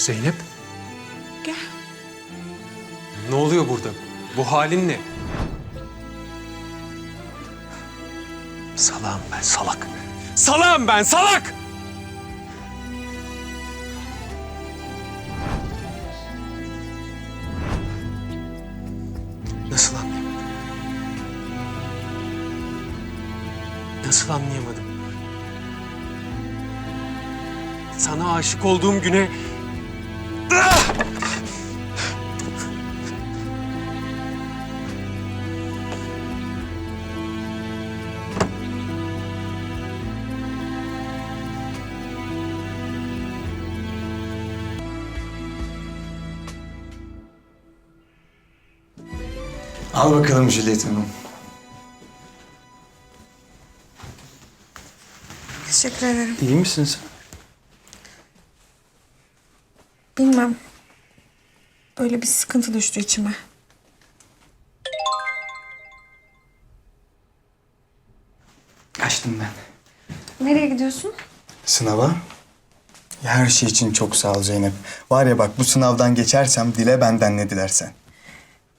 Zeynep, Gel. ne oluyor burada? Bu halin ne? Salağım ben, salak. Salağım ben, salak! Nasıl anlayamadım? Nasıl anlayamadım? Sana aşık olduğum güne... Al bakalım Juliet Hanım. Teşekkür ederim. İyi misin sen? Bilmem. Böyle bir sıkıntı düştü içime. Kaçtım ben. Nereye gidiyorsun? Sınava? Her şey için çok sağ ol Zeynep. Var ya bak bu sınavdan geçersem dile benden ne dilersen.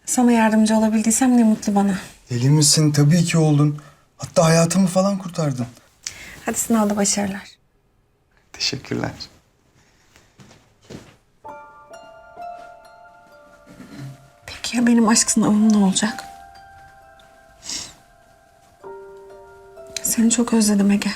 Sana yardımcı olabildiysem ne mutlu bana. Deli misin? Tabii ki oldun. Hatta hayatımı falan kurtardın. Hadi sınavda başarılar. Teşekkürler. Peki ya benim aşk sınavım ne olacak? Seni çok özledim Ege.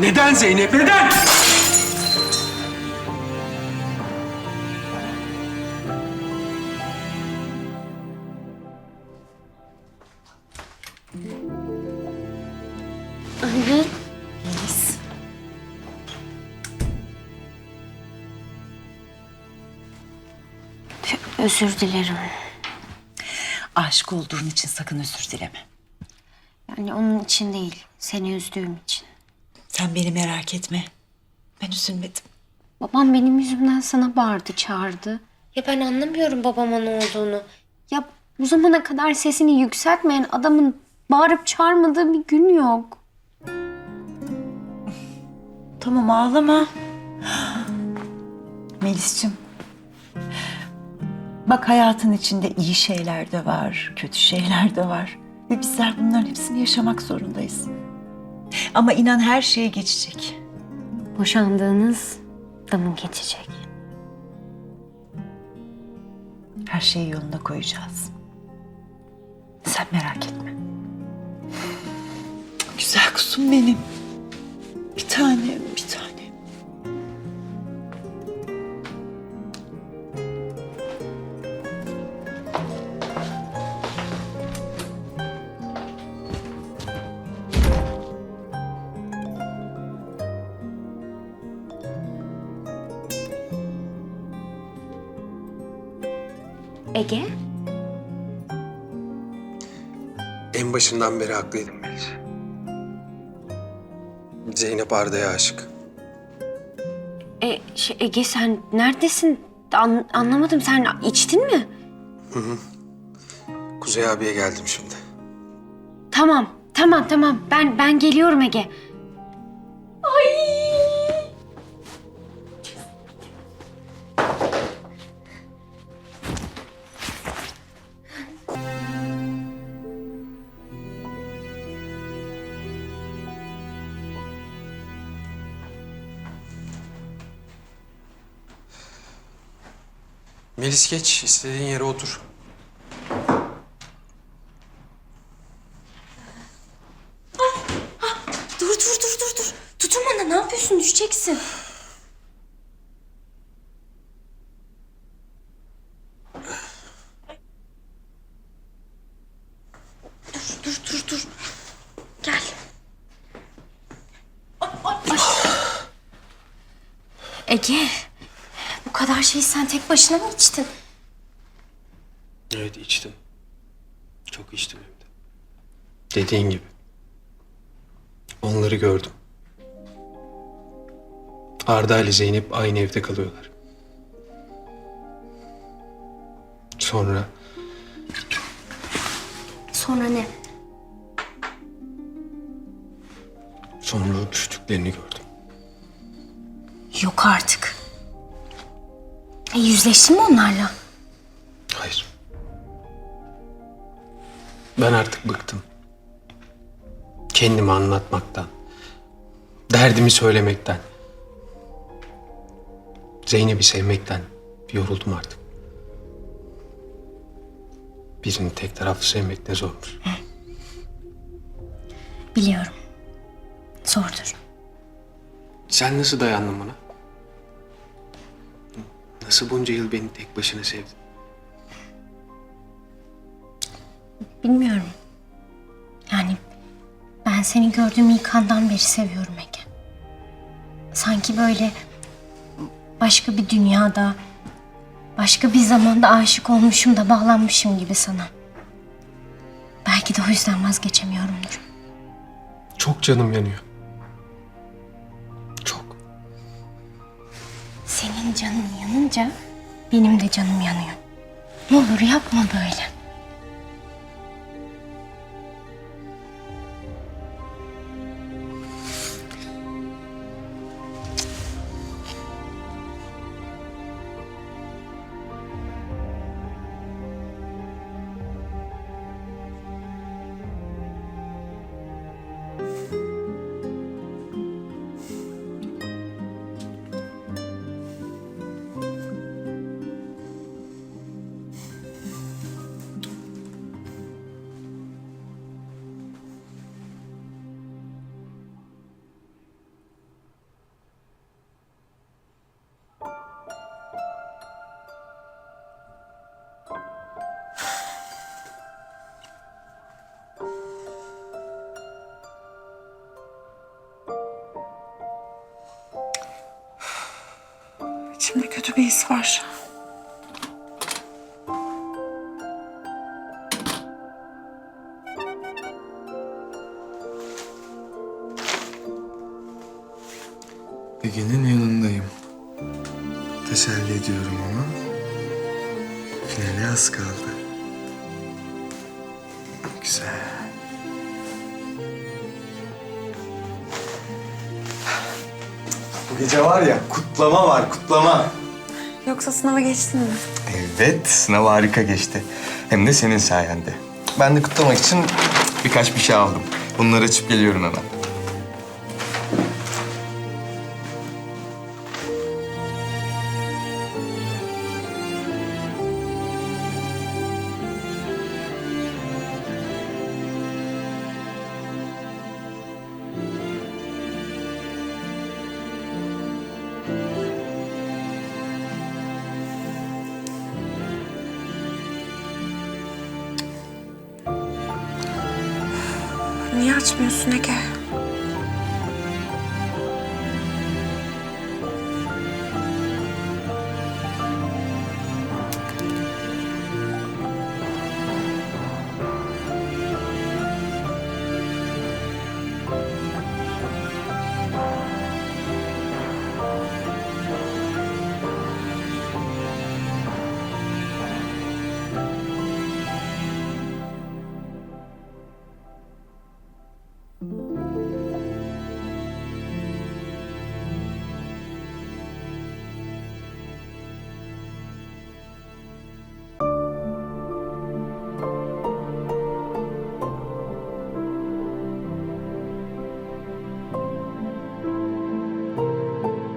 Neden Zeynep, neden? Özür dilerim. Aşık olduğun için sakın özür dileme. Yani onun için değil, seni üzdüğüm için. Sen beni merak etme. Ben üzülmedim. Babam benim yüzümden sana bağırdı, çağırdı. Ya ben anlamıyorum babama ne olduğunu. Ya bu zamana kadar sesini yükseltmeyen adamın bağırıp çağırmadığı bir gün yok. Tamam ağlama. Melis'cim. Bak hayatın içinde iyi şeyler de var, kötü şeyler de var. Ve bizler bunların hepsini yaşamak zorundayız. Ama inan her şey geçecek. Boşandığınız da mı geçecek? Her şeyi yoluna koyacağız. Sen merak etme. Güzel kuzum benim. Ege? En başından beri haklıydım Melis. Zeynep Arda'ya aşık. E, şey, Ege sen neredesin? An- anlamadım. Sen içtin mi? Kuzey abiye geldim şimdi. Tamam, tamam, tamam. Ben ben geliyorum Ege. Melis geç, istediğin yere otur. Dur, dur, dur, dur, dur. Tutun bana. Ne yapıyorsun? Düşeceksin. Dur, dur, dur, dur. Gel. Ege, kadar şeyi sen tek başına mı içtin? Evet içtim. Çok içtim hem de. Dediğin gibi. Onları gördüm. Arda ile Zeynep aynı evde kalıyorlar. Sonra Sonra ne? sonra öpüştüklerini gördüm. Yok artık. E, yüzleştin mi onlarla? Hayır. Ben artık bıktım. Kendimi anlatmaktan. Derdimi söylemekten. Zeynep'i sevmekten yoruldum artık. Birini tek taraflı sevmek ne zormuş. Biliyorum. Zordur. Sen nasıl dayandın bana? Nasıl bunca yıl beni tek başına sevdin? Bilmiyorum. Yani ben seni gördüğüm ilk andan beri seviyorum Ege. Sanki böyle başka bir dünyada, başka bir zamanda aşık olmuşum da bağlanmışım gibi sana. Belki de o yüzden vazgeçemiyorumdur. Çok canım yanıyor. Çok. Senin canın yanınca benim de canım yanıyor. Ne olur yapma böyle. İçimde kötü bir his var. Ege'nin yanındayım. Teselli ediyorum ama finale az kaldı. Güzel. Bu gece var ya kutlama var kutlama. Yoksa sınava geçtin mi? Evet sınav harika geçti. Hem de senin sayende. Ben de kutlamak için birkaç bir şey aldım. Bunları açıp geliyorum hemen. Niye açmıyorsun Ege?